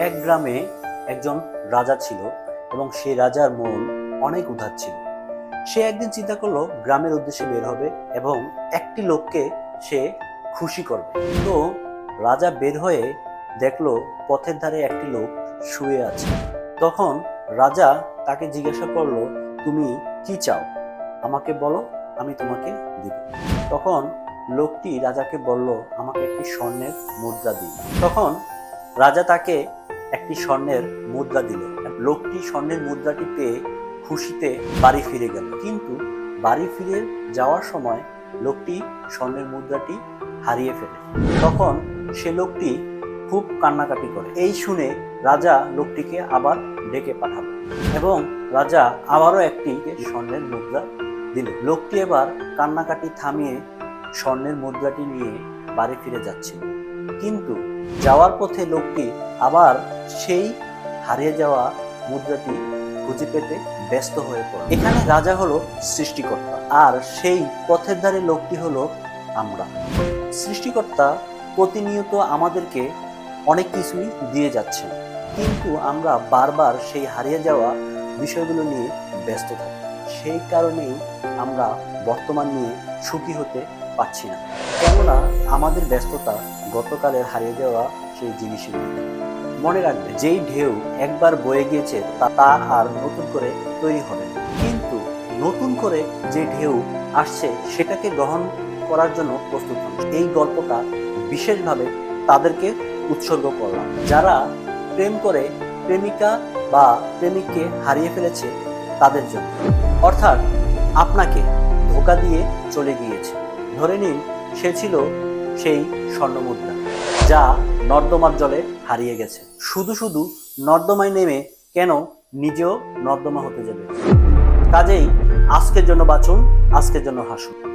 এক গ্রামে একজন রাজা ছিল এবং সে রাজার মন অনেক উদার ছিল। সে একদিন চিন্তা করল গ্রামের উদ্দেশ্যে বের হবে এবং একটি লোককে সে খুশি করবে। তো রাজা বের হয়ে দেখল পথের ধারে একটি লোক শুয়ে আছে। তখন রাজা তাকে জিজ্ঞাসা করল, তুমি কি চাও? আমাকে বলো, আমি তোমাকে দিব। তখন লোকটি রাজাকে বলল, আমাকে একটি স্বর্ণের মুদ্রা দিন। তখন রাজা তাকে একটি স্বর্ণের মুদ্রা দিল। লোকটি স্বর্ণের মুদ্রাটি পেয়ে খুশিতে বাড়ি ফিরে গেল। কিন্তু বাড়ি ফিরে যাওয়ার সময় লোকটি স্বর্ণের মুদ্রাটি হারিয়ে ফেলে। তখন সে লোকটি খুব কান্নাকাটি করে। এই শুনে রাজা লোকটিকে আবার ডেকে পাঠালো এবং রাজা আবারও একটি স্বর্ণের মুদ্রা দিল। লোকটি এবার কান্নাকাটি থামিয়ে স্বর্ণের মুদ্রাটি নিয়ে বাড়ি ফিরে যাচ্ছে কিন্তু যাওয়ার পথে লোকটি আবার সেই হারিয়ে যাওয়া মুদ্রাটি খুঁজে পেতে ব্যস্ত হয়ে পড়ে। এখানে রাজা হলো সৃষ্টিকর্তা আর সেই পথের ধারে লোকটি হলো আমরা। সৃষ্টিকর্তা প্রতিনিয়ত আমাদেরকে অনেক কিছুই দিয়ে যাচ্ছে কিন্তু আমরা বারবার সেই হারিয়ে যাওয়া বিষয়গুলো নিয়ে ব্যস্ত থাকি। সেই কারণেই আমরা বর্তমান নিয়ে সুখী হতে পারছি না। কেননা আমাদের ব্যস্ততা গতকালের হারিয়ে যাওয়া সেই জিনিসের মনে রাখবে, যেই ঢেউ একবার বয়ে গিয়েছে, তা তা আর নতুন করে তৈরি হবে কিন্তু নতুন করে যে ঢেউ আসছে, সেটাকে গ্রহণ করার জন্য প্রস্তুত হন। এই গল্পটা বিশেষভাবে তাদেরকে উৎসর্গ করলাম। যারা প্রেম করে প্রেমিকা বা প্রেমিককে হারিয়ে ফেলেছে, তাদের জন্য। অর্থাৎ আপনাকে ধোকা দিয়ে চলে গিয়েছে। ধরে নিন, সে ছিল সেই স্বর্ণমুদ্রা, যা নর্দমার জলে হারিয়ে গেছে। শুধু শুধু নর্দমায় নেমে কেন নিজেও নর্দমা হতে যাবে? কাজেই আজকের জন্য বাঁচুন, আজকের জন্য হাসুন।